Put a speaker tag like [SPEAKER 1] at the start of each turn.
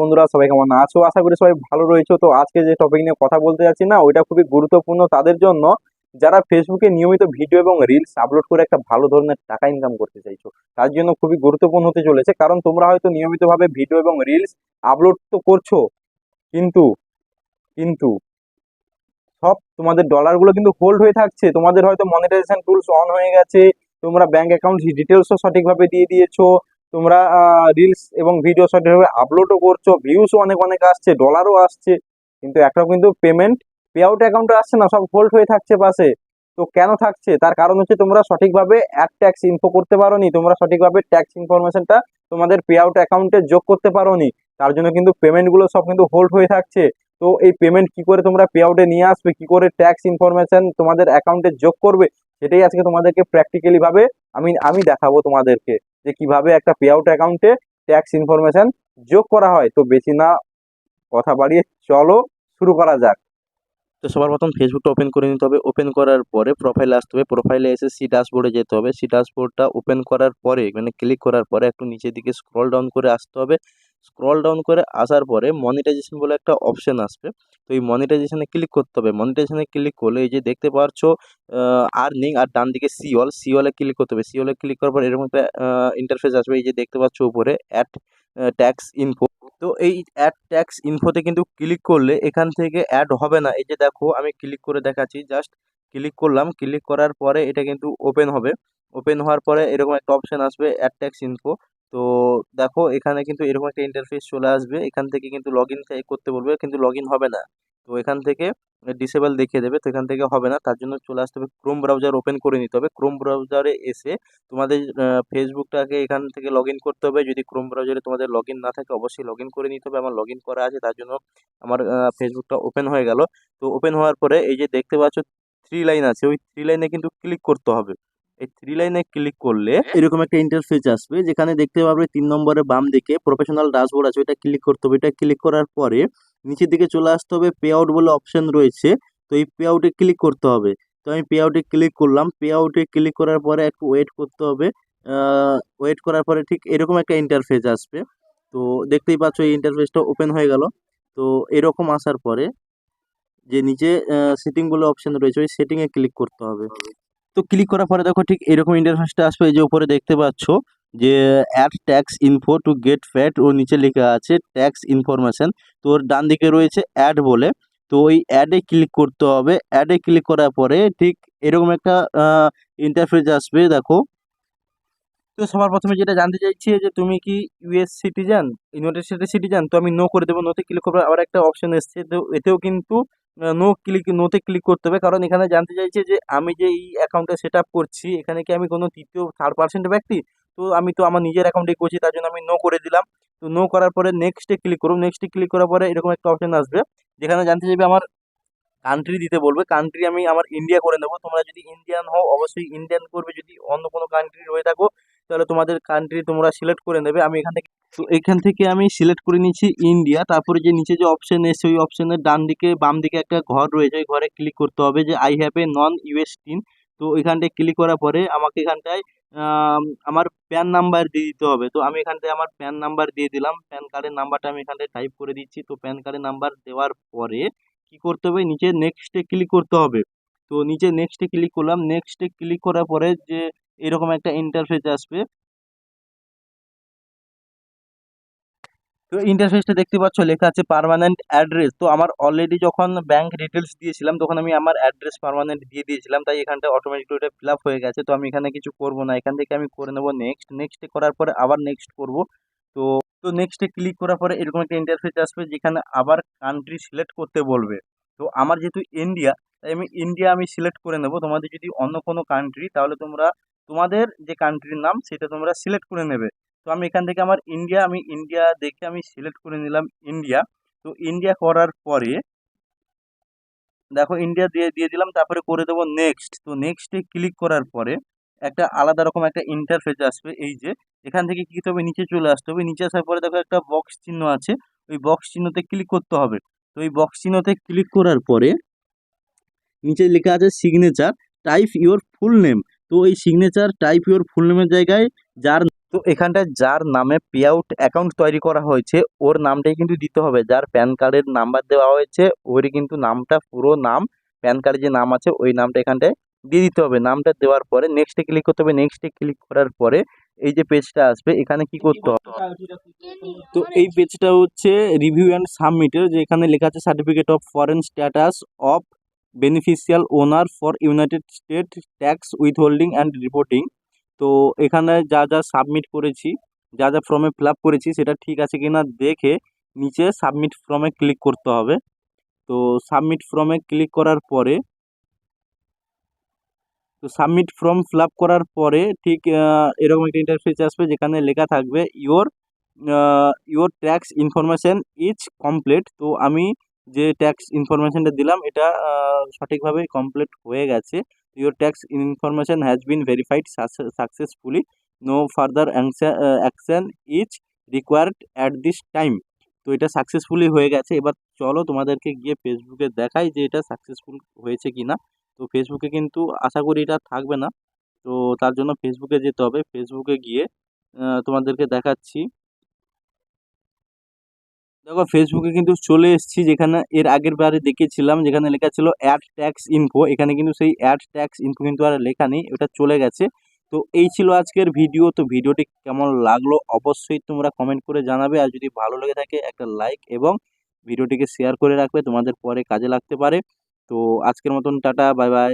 [SPEAKER 1] বন্ধুরা, সবাই কেমন আছো? আশা করি সবাই ভালো রয়েছো। তো আজকে যে টপিক নিয়ে কথা বলতে যাচ্ছি না, ওইটা খুবই গুরুত্বপূর্ণ তাদের জন্য। যারা ফেসবুকে নিয়মিত ভিডিও এবং রিলস আপলোড করে একটা ভালো ধরনের টাকা ইনকাম করতে চাইছো, তার জন্য খুবই গুরুত্বপূর্ণ হতে চলেছে। কারণ তোমরা হয়তো নিয়মিতভাবে ভিডিও এবং রিলস আপলোড তো করছ, কিন্তু কিন্তু সব তোমাদের ডলারগুলো কিন্তু হোল্ড হয়ে থাকছে। তোমাদের হয়তো মনিটাইজেশন টুলস অন হয়ে গেছে, তোমরা ব্যাংক অ্যাকাউন্ট ডিটেলসও সঠিকভাবে দিয়ে দিয়েছ তোমরা রিলস এবং ভিডিও সঠিকভাবে আপলোডও করছ ভিউসও অনেক অনেক আসছে ডলারও আসছে, কিন্তু একটাও কিন্তু পেমেন্ট পে আউট অ্যাকাউন্টে আসছে না, সব হোল্ড হয়ে থাকছে পাশে। তো কেন থাকছে? তার কারণ হচ্ছে তোমরা সঠিকভাবে অ্যাড ট্যাক্স ইনফো করতে পারোনি, তোমরা সঠিকভাবে ট্যাক্স ইনফরমেশনটা তোমাদের পে আউট অ্যাকাউন্টে যোগ করতে পারো নি তার জন্য কিন্তু পেমেন্টগুলো সব কিন্তু হোল্ড হয়ে থাকছে। তো এই পেমেন্ট কি করে তোমরা পে আউটে নিয়ে আসবে, কি করে ট্যাক্স ইনফরমেশন তোমাদের অ্যাকাউন্টে যোগ করবে, সেটাই আজকে তোমাদেরকে প্র্যাকটিক্যালিভাবে আমি আমি দেখাবো তোমাদেরকে। যে কীভাবে একটা পে আউট অ্যাকাউন্টে ট্যাক্স ইনফরমেশন যোগ করা হয়। তো বেশি না কথা বাড়িয়ে চলো, শুরু করা যাক।
[SPEAKER 2] তো সবার প্রথম ফেসবুকটা ওপেন করে নিতে হবে। ওপেন করার পরে প্রোফাইলে আসতে হবে। প্রোফাইলে এসে সি ড্যাশবোর্ডে যেতে হবে। সি ড্যাশবোর্ডটা ওপেন করার পরে মানে ক্লিক করার পরে একটু নিচের দিকে স্ক্রল ডাউন করে আসতে হবে। স্ক্রল ডাউন করে আসার পরে মনিটাইজেশন বলে একটা অপশন আসবে। তো এই মনিটাইজেশনে ক্লিক করতে হবে। মনিটাইজেশনে ক্লিক করলে এই যে দেখতে পাচ্ছ আর্নিং আর ডান দিকে সিওল সিওলে ক্লিক করতে হবে। সিওলে ক্লিক করার পর এরকম একটা ইন্টারফেস আসবে। এই যে দেখতে পাচ্ছ উপরে অ্যাড ট্যাক্স ইনফো তো এই অ্যাড ট্যাক্স ইনফোতে কিন্তু ক্লিক করলে এখান থেকে অ্যাড হবে না। এই যে দেখো, আমি ক্লিক করে দেখাচ্ছি। জাস্ট ক্লিক করলাম। ক্লিক করার পরে এটা কিন্তু ওপেন হবে। ওপেন হওয়ার পরে এরকম একটা অপশান আসবে অ্যাড ট্যাক্স ইনফো তো দেখো, এখানে কিন্তু এরকম একটা ইন্টারফেস চলে আসবে। এখান থেকে কিন্তু লগ ইন করতে বলবে, কিন্তু লগ ইন হবে না। তো এখান থেকে ডিসেবল দেখিয়ে দেবে, তো এখান থেকে হবে না। তার জন্য চলে আসতে হবে ক্রোম ব্রাউজার ওপেন করে নিতে হবে। ক্রোম ব্রাউজারে এসে তোমাদের ফেসবুকটাকে এখান থেকে লগ ইন করতে হবে। যদি ক্রোম ব্রাউজারে তোমাদের লগ ইন না থাকে, অবশ্যই লগ ইন করে নিতে হবে। আমার লগ ইন করা আছে, তার জন্য আমার ফেসবুকটা ওপেন হয়ে গেল। তো ওপেন হওয়ার পরে এই যে দেখতে পাচ্ছ থ্রি লাইন আছে। ওই থ্রি লাইনে কিন্তু ক্লিক করতে হবে। এই থ্রি লাইনে ক্লিক করলে এরকম একটা ইন্টারফেস আসবে যেখানে দেখতে পাবে তিন নম্বরে বাম দিকে প্রফেশনাল ড্যাশবোর্ড আছে ওইটা ক্লিক করতে হবে। এটা ক্লিক করার পরে নিচের দিকে চলে আসতে হবে পে আউট বলে অপশন রয়েছে। তো এই পে আউটে ক্লিক করতে হবে। তো আমি পে আউটে ক্লিক করলাম। পে আউটে ক্লিক করার পরে একটু ওয়েট করতে হবে। ওয়েট করার পরে ঠিক এরকম একটা ইন্টারফেস আসবে। তো দেখতেই পাচ্ছ এই ইন্টারফেসটা ওপেন হয়ে গেল। তো এরকম আসার পরে যে নিচে সেটিংগুলো অপশন রয়েছে ওই সেটিংয়ে ক্লিক করতে হবে। তো ক্লিক করার পরে দেখো ঠিক এরকম ইন্টারফেসটা আসবে, এই যে উপরে দেখতে পাচ্ছ যে add tax info to get fat ও নিচে লেখা আছে ট্যাক্স ইনফরমেশন তো ওর ডান দিকে রয়েছে অ্যাড বলে, তো ওই অ্যাডে ক্লিক করতে হবে অ্যাডে ক্লিক করার পরে ঠিক এরকম একটা ইন্টারফেস আসবে, দেখো। তো সবার প্রথমে যেটা জানতে চাইছি যে তুমি কি ইউএস সিটিজেন ইউনাইটেড স্টেটের সিটিজেন তো আমি নো করে দেবো নোতে ক্লিক করব। আবার একটা অপশন এসছে, তো এতেও কিন্তু নো ক্লিক নোতে ক্লিক করতে হবে। কারণ এখানে জানতে চাইছে যে আমি যে এই অ্যাকাউন্টে সেট আপ করছি, এখানে কি আমি কোনো তৃতীয় থার্ড পার্সেন্ট ব্যক্তি? তো আমি তো আমার নিজের অ্যাকাউন্টেই করছি, তার জন্য আমি নো করে দিলাম। তো নো করার পরে নেক্সটে ক্লিক করুন। নেক্সটে ক্লিক করার পরে এরকম একটা অপশন আসবে, যেখানে জানতে চাইবে আমার কান্ট্রি দিতে বলবে। কান্ট্রি আমি আমার ইন্ডিয়া করে নেব। তোমরা যদি ইন্ডিয়ান হও, অবশ্যই ইন্ডিয়ান করবে। যদি অন্য কোনো কান্ট্রি হয়ে থাকো তাহলে তোমাদের কান্ট্রি তোমরা সিলেক্ট করে নেবে। আমি এখান থেকে তো এখান থেকে আমি সিলেক্ট করে নিয়েছি ইন্ডিয়া তারপরে যে নিচে যে অপশন এসছে, ওই অপশনের ডান দিকে, বাম দিকে একটা ঘর রয়েছে। ওই ঘরে ক্লিক করতে হবে যে I have a non US TIN তো এখানটায় ক্লিক করার পরে আমাকে এখানটায় আমার প্যান নাম্বার দিয়ে দিতে হবে। তো আমি এখানটায় আমার প্যান নাম্বার দিয়ে দিলাম। প্যান কার্ডের নাম্বারটা আমি এখানটায় টাইপ করে দিচ্ছি। তো প্যান কার্ডের নাম্বার দেওয়ার পরে কি করতে হবে? নিচে নেক্সটে ক্লিক করতে হবে। তো নিচে নেক্সটে ক্লিক করলাম। নেক্সটে ক্লিক করার পরে যে এরকম একটা ইন্টারফেস আসবে। তো ইন্টারফেসটা দেখতে পাচ্ছ, লেখা আছে পারমানেন্ট অ্যাড্রেস তো আমার অলরেডি যখন ব্যাংক ডিটেলস দিয়েছিলাম, তখন আমি আমার অ্যাড্রেস পারমানেন্ট দিয়ে দিয়েছিলাম। তাই এখানটা অটোমেটিক ওটা ফিল আপ হয়ে গেছে। তো আমি এখানে কিছু করব না। এখান থেকে আমি করে নেব নেক্সট নেক্সটে করার পরে আবার নেক্সট করব। তো তো নেক্সটে ক্লিক করার পরে এরকম একটা ইন্টারফেস আসবে, যেখানে আবার কান্ট্রি সিলেক্ট করতে বলবে। তো আমার যেহেতু ইন্ডিয়া তাই আমি ইন্ডিয়া আমি সিলেক্ট করে নেব। তোমাদের যদি অন্য কোনো কান্ট্রি তাহলে তোমরা তোমাদের যে কান্ট্রির নাম, সেটা তোমরা সিলেক্ট করে নেবে। তো আমি এখান থেকে আমার ইন্ডিয়া আমি ইন্ডিয়া দেখে আমি সিলেক্ট করে নিলাম ইন্ডিয়া তো ইন্ডিয়া করার পরে, দেখো ইন্ডিয়া দিয়ে দিয়ে দিলাম, তারপরে করে দেবো নেক্সট তো নেক্সটে ক্লিক করার পরে, একটা আলাদা রকম একটা ইন্টারফেস আসবে, এই যে, এখান থেকে কী হবে? নিচে চলে আসতে হবে। নিচে আসার পরে দেখো একটা বক্স চিহ্ন আছে, ওই বক্স চিহ্নতে ক্লিক করতে হবে। তো ওই বক্স চিহ্নতে ক্লিক করার পরে, নিচে লেখা আছে signature type your full name তো এই সিগনেচার টাইপ ইউর ফুল নেমের জায়গায় যার তো এখানটায় যার নামে পে আউট অ্যাকাউন্ট তৈরি করা হয়েছে, ওর নামটাই কিন্তু দিতে হবে। যার প্যান কার্ডের নাম্বার দেওয়া হয়েছে ওরই কিন্তু নামটা, পুরো নাম প্যান কার্ডে যে নাম আছে, ওই নামটা এখানটায় দিয়ে দিতে হবে। নামটা দেওয়ার পরে নেক্সটে ক্লিক করতে হবে। নেক্সটে ক্লিক করার পরে এই যে পেজটা আসবে, এখানে কি করতে হবে? তো এই পেজটা হচ্ছে রিভিউ অ্যান্ড সাবমিটের যে এখানে লেখা আছে certificate of foreign status of beneficial owner for United State tax withholding and reporting তো এখানে যা যা সাবমিট করেছি, যা যা ফর্মে ফিল করেছি, সেটা ঠিক আছে কিনা দেখে নিচে সাবমিট ফর্মে ক্লিক করতে হবে। তো সাবমিট ফর্মে ক্লিক করার পরে, তো সাবমিট ফর্ম ফিল করার পরে ঠিক এরকম একটা ইন্টারফেস আসবে যেখানে লেখা থাকবে your your tax information is complete তো আমি যে ট্যাক্স ইনফরমেশনটা দিলাম, এটা সঠিকভাবে কমপ্লিট হয়ে গেছে। Your tax information has been verified successfully no further action is required at this time তো এটা সাকসেসফুলি হয়ে গেছে। এবার চলো তোমাদেরকে গিয়ে ফেসবুকে দেখাই যে এটা সাকসেসফুল হয়েছে কি না তো ফেসবুকে কিন্তু আশা করি এটা থাকবে না। তো তার জন্য ফেসবুকে যেতে হবে। ফেসবুকে গিয়ে তোমাদেরকে দেখাচ্ছি। দেখো ফেসবুকে কিন্তু চলে এসেছি, যেখানে এর আগের বারে দেখেছিলাম যেখানে লেখা ছিল অ্যাড ট্যাক্স ইনফো এখানে কিন্তু সেই অ্যাড ট্যাক্স ইনফো কিন্তু আর লেখা নেই, ওটা চলে গেছে। তো এই ছিল আজকের ভিডিও, তো ভিডিওটি কেমন লাগল অবশ্যই তোমরা কমেন্ট করে জানাবে, আর যদি ভালো লেগে থাকে, একটা লাইক এবং ভিডিওটিকে শেয়ার করে রাখবে, তোমাদের পরে কাজে লাগতে পারে। তো আজকের মতন টাটা বাই বাই